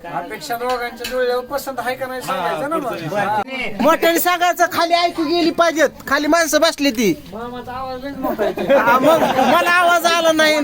अपेक्षा दोघांच्या जुळल्यावर पसंत आहे का नाही सांगायचं ना मग? मोठ्याने सांगायचं. खाली ऐकू गेली पाहिजेत. खाली माणसं बसली ती. मामाचा आवाज लईच मोठा आहे हा, मग मला आवाज आला नाही.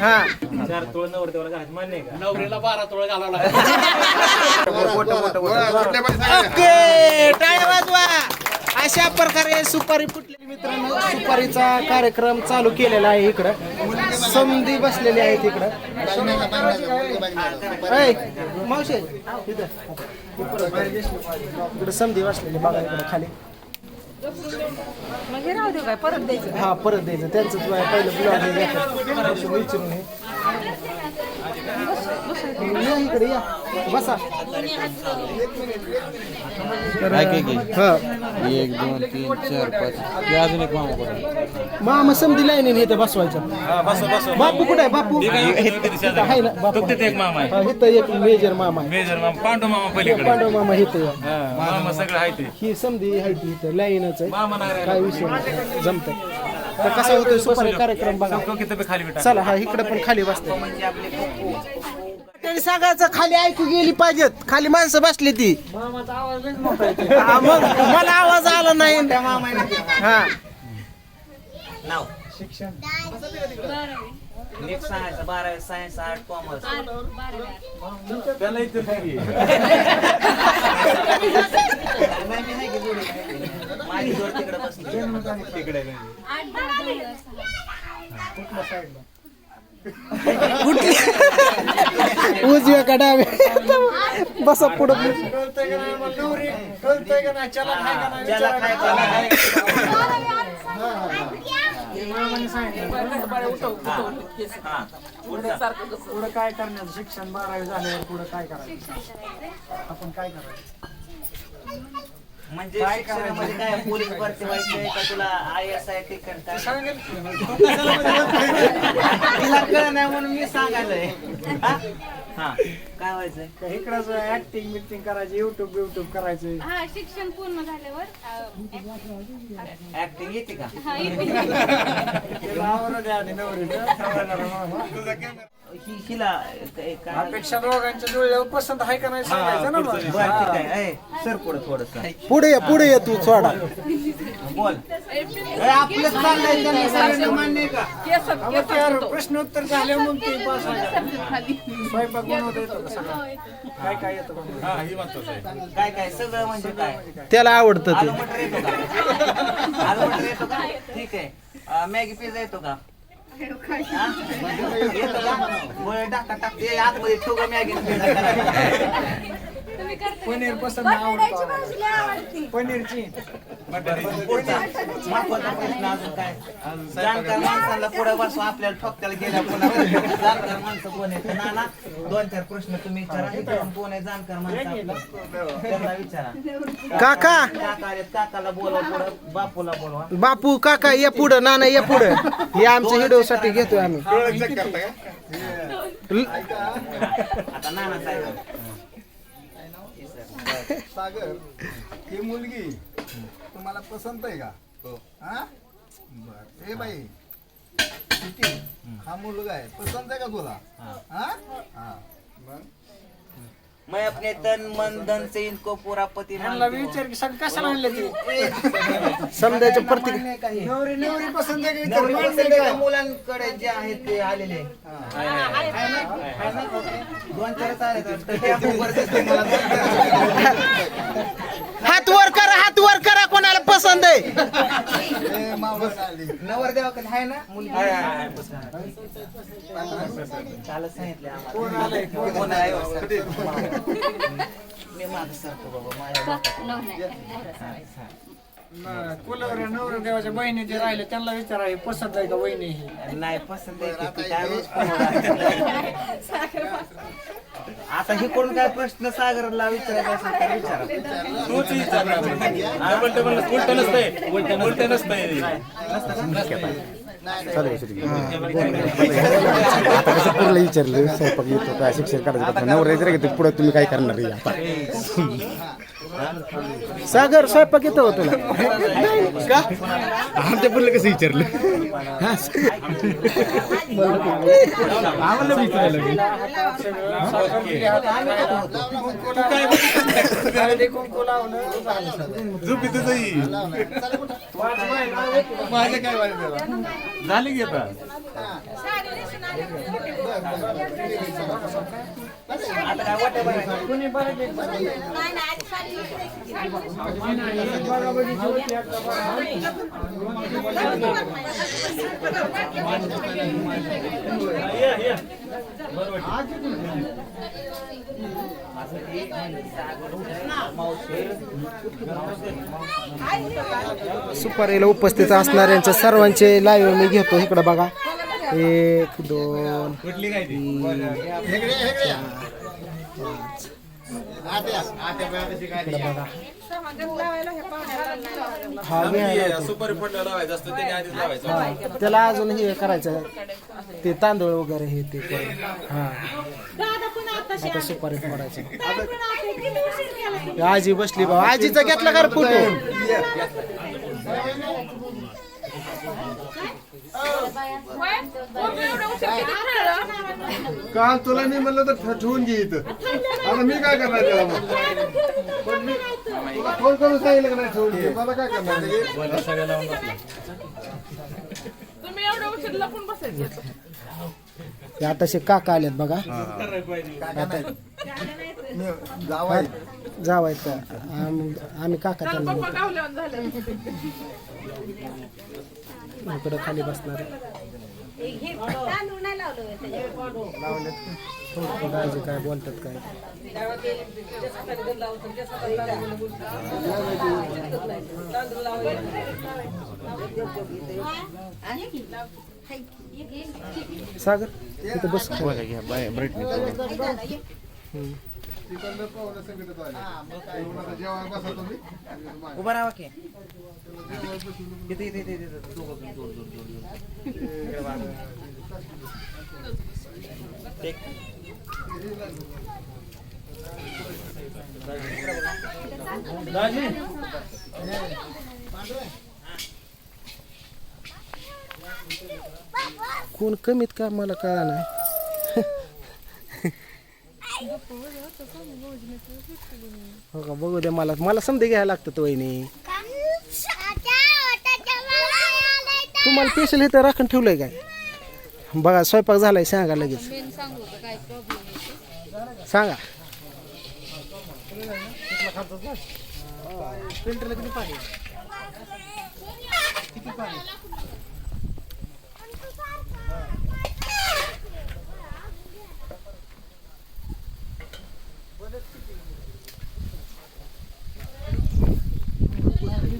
हा. आहे नवरीला बारा तोळ घालावं ओके टाळ्या वाजवा. अशा प्रकारे सुपारी फुटलेली मित्रांनो सुपारीचा कार्यक्रम चालू केलेला आहे इकडं. समधी बसलेली आहेत इकडं. ऐ, मावशे इथं इकडं समधी बसलेली बघा इकडं खाली. मग हे राहू दे काय परत द्यायचं. हा परत द्यायचं. त्यांचं पहिलं ब्लॉग विचारून हे. या इकडे या. बसा. हा. एक दोन तीन चार पाच. हे अजून एक मामा कुठे मामा समधी लाईन इथं बसवायचं. बापू कुठे आहे? बापू? आहे ना बापू. तिथे एक मामा आहे. हा, इथं एक मेजर मामा आहे. मेजर मामा पांडू मामा पलीकडे. पांडव मामा इथं आहे. हा, मामा सगळं आहे ते ही समधी आहे ती इथं लाईनच आहे. मामा नाही काय विषय नाही. जमत तर कसा होतोय? सुपारी कार्यक्रम बघा. किती बी खाली बेटा. चला हा इकडे पण खाली बसते. त्यांनी सांगायचं खाली ऐकू गेली पाहिजेत. खाली माणसं बसली ती. हा, मग मला आवाज आला नाही. हा. नीट सांगायचं बारावी सायन्स आर्ट कॉमर्स. त्याला इथे नाही. नाही मी आहे की जोडी. माझी जोड तिकडे बसली. तिकडे नाही. चला खाय का नाही ज्याला विचारा पुढं काय करण्याचं? शिक्षण बारावी झाल्यावर पुढं काय करायचं? आपण काय करायचं? म्हणजे शिक्षणामध्ये काय पोलीस भरती व्हायची आहे का? तुला आय एस आय काय तिला कळ नाही म्हणून मी सांगायचंय हा? हा. काय व्हायचंय? इकडंच ऍक्टिंग बिक्टिंग करायची युट्यूब युट्यूब करायचं हा शिक्षण पूर्ण झाल्यावर अ, ऍक्टिंग येते का? हा, येते. त्याला आवडत आहे आधी नवरीचं. सांगायला मामा हि हिला अपेक्षा दोघांच्या जुळल्यावर पसंत आहे का नाही सांगायचं ना मग? सर पुढे थोडस. पुढे ये पुढे ये तू सोडा. बोल. आपलं चाललंय त्यांना सगळ्यांना मान्य आहे का? यार प्रश्नोत्तर झाले मग ते पास स्वयंपाक बनवता येतो का सगळं. काय काय येतं बनवता? हा ही काय काय? सगळं म्हणजे काय? त्याला आवडतं आलू ते मटर येतो का? आलू मटर येतो का? ठीक आहे. मॅगी पिझ्झा येतो का? हा? येतो का बरं टाका टाक ते आतमध्ये ठेव का पनीर पसंत आवडतो पनीरची. महत्त्वाचा प्रश्न अजून काय? जाणकार माणसाला पुढे बसवा आपल्याला गेल्या पुन्हा जाणकार माणसं कोण आहे नाना दोन चार प्रश्न तुम्ही विचारा. इकडून कोण आहे? जाणकार माणसं आपलं? त्यांना विचारा. काका! काका काकाला बोलवा पुढं. बापूला बोलवा. बापू काका ये पुढं. नाना ये पुढं. हे आमच्या व्हिडिओ साठी घेतोय आम्ही. आता नाना साहेब. सागर ही मुलगी तुम्हाला पसंत आहे का? हा. बर. ए बाई किती? हा मुलगा आहे. पसंत आहे का तुला? हा. हा. मग? मैं अपने तन मन धन से इनको पूरा पति त्यांना मानती हूँ. विचार की सगळं कशाला आणले ते? समजायचं प्रत्येक मान्य आहे का हे? नवरी नवरी पसंत आहे का नवरी आहे मुलांकडे जे आहेत ते आलेले आहे ना? दोन चारच आले तर त्या मोबाईल दिसते मला दोन चार. हात वर करा हात वर करा कोणाला पसंत आहे. ए मावस आली नवर देवाकडे आहे ना मुलगी कालच सांगितले आम्हाला कोण आहे हो, सर? मी माग सरतो बाबा माझ्या न- कुलवर नवरी देवाच्या बहिणी ते. राहिले त्यांना विचारा हे पसंत आहे का वहिनी ही नाही पसंत आहे की ती काय रोज फोनवर आता हे कोण काय प्रश्न सागरला विचारायचा असेल तर विचारा. तूच विचारणार उलट उलट नसतंय. आता कसं विचारलं स्वयंपाक येतो काय शिक्षण करायचं जर पुढे तुम्ही काय करणार आहे आता? सागर स्वयंपाक येतो हो तुला? का? आमच्या पुढलं कसं विचारलं? आम्हाला विचारायला हळदी काय झाली की आता? सुपारीला उपस्थित असणाऱ्यांच्या सर्वांचे लाईव्ह मी घेतो इकडं बघा. एक दोन कुठली काय ती? इकडे बघा. हा वेळ सुपारी फोडला लावायचं असतं त्याने आधीच लावायचं. हा त्याला अजून हे करायचं ते तांदूळ वगैरे हे ते करून. हा. आता सुपारी फोडायचं. आजी बसली बाबा आजीचा घेतला का रे फोटो? का तुला मी म्हणलं तर ठेवून घे इथं. आता मी काय करणार त्याला मग? पण मी तुला फोन करून सांगितलं का नाही ठेवून घे? मला काय करणार? तुम्ही एवढं उशीर लपून बसायचं ते आताशे काका आलेत बघा. आता जावाय जावायत. का आम- आम्ही काका त्यांना इकडे खाली बसणार आजी काय बोलतात काय? सागर इथं बस. तिकडनं पाहुणं कमीत का मला कळा नाही. हो का बघू दे मला. मला समजे घ्यायला लागतं तो वहिनी. तुम्हाला पेशल इथं राखून ठेवलंय काय? बघा स्वयंपाक झालाय सांगा लगेच. सांगा. फिल्टरला किती पाणी? किती पाणी परत एक चिकन वाजतं का?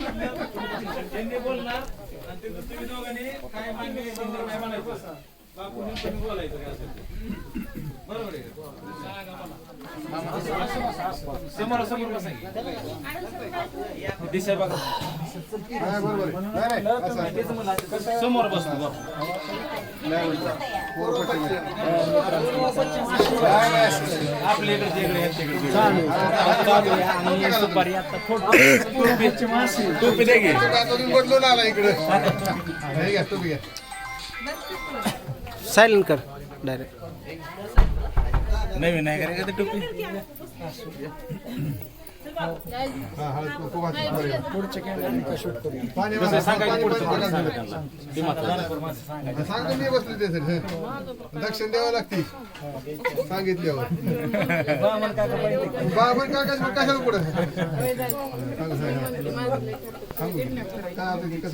त्यांनी बोलणार आणि ते तुम्ही दोघांनी काय मान्य काय म्हणायचं. बापू तुम्ही बोलायचं काय असेल ते. बरोबर आहे का? समोर समोर बसा दिशा बघा. समोर बसतो आपल्या इकडे सुपारी आता फोटो टोपी दे घे बदलून आला इकडे घ्या घ्या सायलेंट कर डायरेक्ट नवीन आहे का का ते टोपी? हा कॅमेरा शूट करू. सांगतो मी बसले ते सर दक्षिण द्यावं लागते सांगितल्यावर बाबन काका कशाला पुढे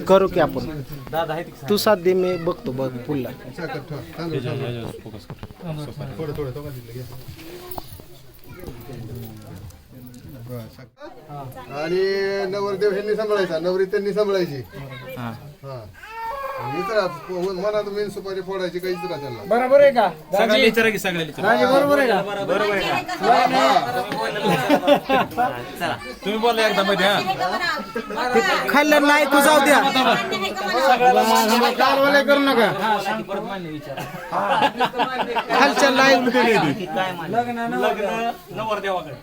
करू की आपण तू साथ दे मी बघतो बघ पुढला. थोडं थोडं तो घातलं घ्या. बरं, साखर. आणि नवरदेव ह्यांनी सांभाळायचा. नवरी त्यांनी सांभाळायची. हा. मनात मेन सुपारी फोडायची काही इतरा त्याला? बरोबर आहे का? सगळ्याला विचारा की सगळ्याला विचारा. राजे बरोबर आहे का? तुम्ही बोलला एकदा मध्ये हा. खाल्लं नाही ऐकू जाऊ द्या. कारवाले करू नका खालच्या म्हणलं लग्न नवरदेवाकडे.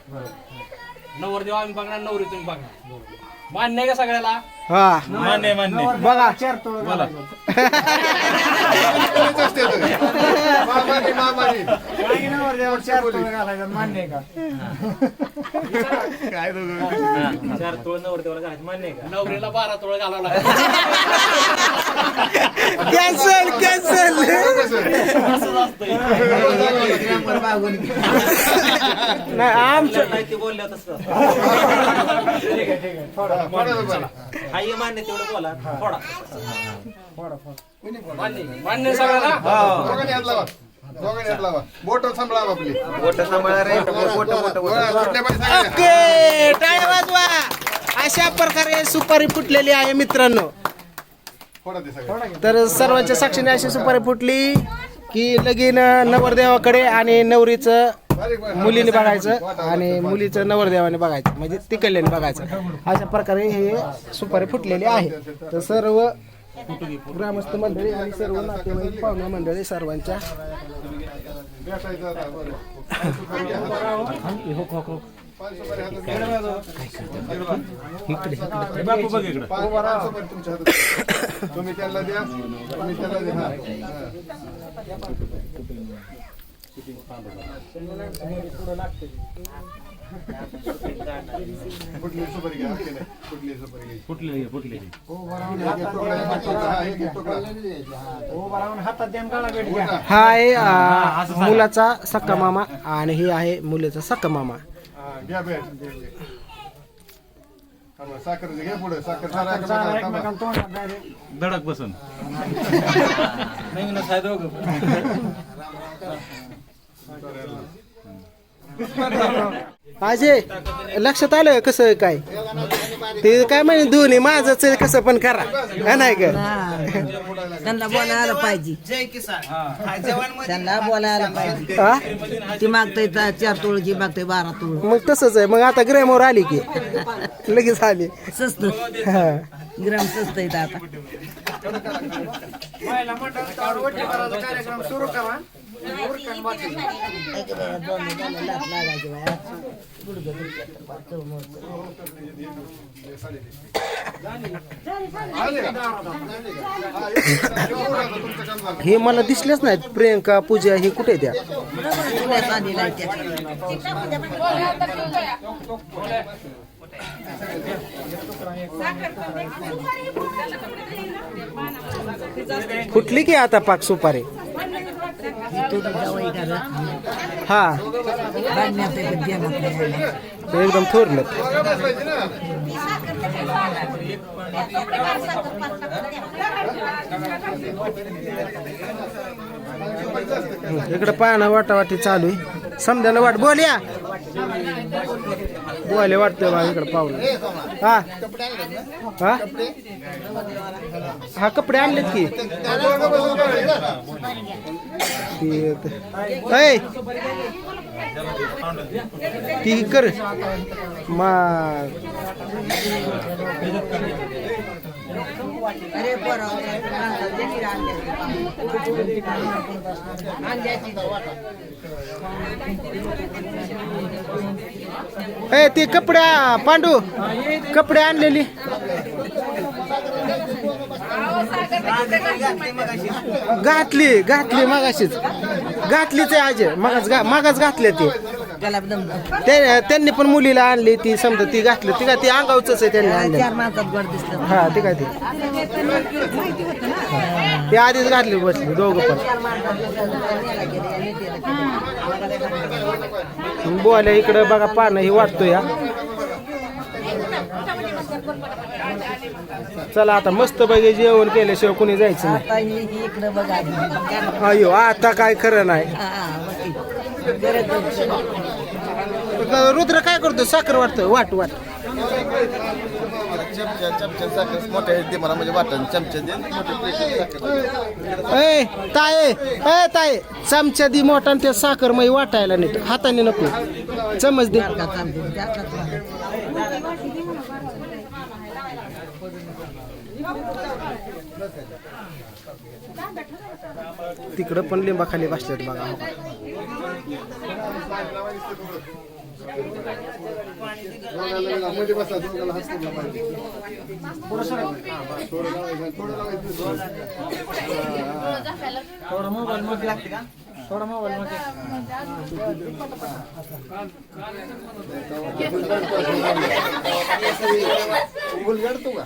नवरदेव आम्ही बघणार नवरी तुम्ही बघणार. मान्य आहे का सगळ्याला? हा. मान्य मान्य. बघा. बोला. घालायचं मान्य आहे का? काय दोघं चार तोळ नवरदेवाला घालायचं मान्य आहे का? नवरीला बारा तोळ घालावं लागेल. Cancel cancel. ग्रामर मागून घे. नाही आमचं नाही ते बोलल्या तसं हा ये मान्य तेवढं बोला. थोडा आहे सगळ्याला दोघांनी हात लावा. दोघांनी हात लावा. बोट सांभाळा आपली बोट सांभाळा रे. बोट बोट बोट कुठल्या बाई सांगा ओके टाळ्या वाजवा. अशा प्रकारे सुपारी फुटलेली आहे मित्रांनो. फोडा तर सर्वांच्या साक्षीने अशी सुपारी फुटली की लगीन नवरदेवाकडे आणि नवरीचं. मुलीने बघायचं आणि मुलीचं नवरदेवाने बघायचं म्हणजे तिकडल्याने बघायचं. अशा प्रकारे हे सुपारी फुटलेली आहे. तर सर्व ग्रामस्थ मंडळी आणि सर्व नातेवाईक पाहुणे मंडळी सर्वांच्या तुम्ही त्यांना द्या तुम्ही त्यांना द्या. हा. हा. सुपारी घ्या नाही. सुपारी फुटलेली फुटलेली हा, हा आहे मुलाचा सक्का मामा आणि ही आहे मुलीचा सक्का मामा घ्या भेट बरं, साखर घ्या पुढे साखर. धडक बसन आहे दोघं अजय लक्षात आलं कसं काय? ते काय म्हणे दोन्ही माझंच आहे, कसं पण करा. हा नाही का? त्यांना बोलायला पाहिजे. हा त्यांना बोलायला पाहिजे. हा? ती मागतोय चार तोळ की मागतोय बारा तोळ. मग तसंच आहे. मग आता ग्रॅमवर आली की. लगेच आली. स्वस्त हा. ग्राम स्वस्त आहेत आता. हे मला दिसलेच नाहीत. प्रियंका पूजा हे कुठे त्या आहे फुटली की आता पाक सुपारी? हा. एकदम थोरलं बघा ना. पाहणं वाटावाटी चालू आहे. समजायला वाट. बोल्या बोले वाटतंय बा इकडे पाहुणं हा? हा? हा कपडे आणलेत की. ती- ऐ, ती कर. मा ए ते कपड्या पांडू कपडे आणलेली. घातली घातली मगाशीच. घातलीच आहे आज. मगाच घा- मगाच घातले ते. ते त्यांनी पण मुलीला आणली ती समजा ती घातली ती काय ती अंगावच आहे त्यांनी आणली चार माणसात गोड दिसलं. हा ते काय ते. ते आधीच घातली बसली दोघं पण. बोल्या इकडं बघा पानं ही वाटतो या चला आता मस्त पैकी जेवण केल्याशिवाय कुणी जायचं नाही. आता ही इकडं बघा. आधी. काय अयो आता काय खरं नाही. हा, मग ती. रुद्र काय करतो साखर वाटतं वाट वाट. चमचा चमचा साखर मोठ्या मला म्हणजे वाटण चमचा दे मोठे प्लेट साखर ए ताये ए ताये चमचा दी मोठा आणि त्या साखरमय वाटायला नीट. हाताने नको. चमच दे. तिकडं पण लिंबाखाली बसल्यात बघा. हो थोडं मोबाईल मध्ये लागते का? थोडं मोबाईल मध्ये मुलगा तो का?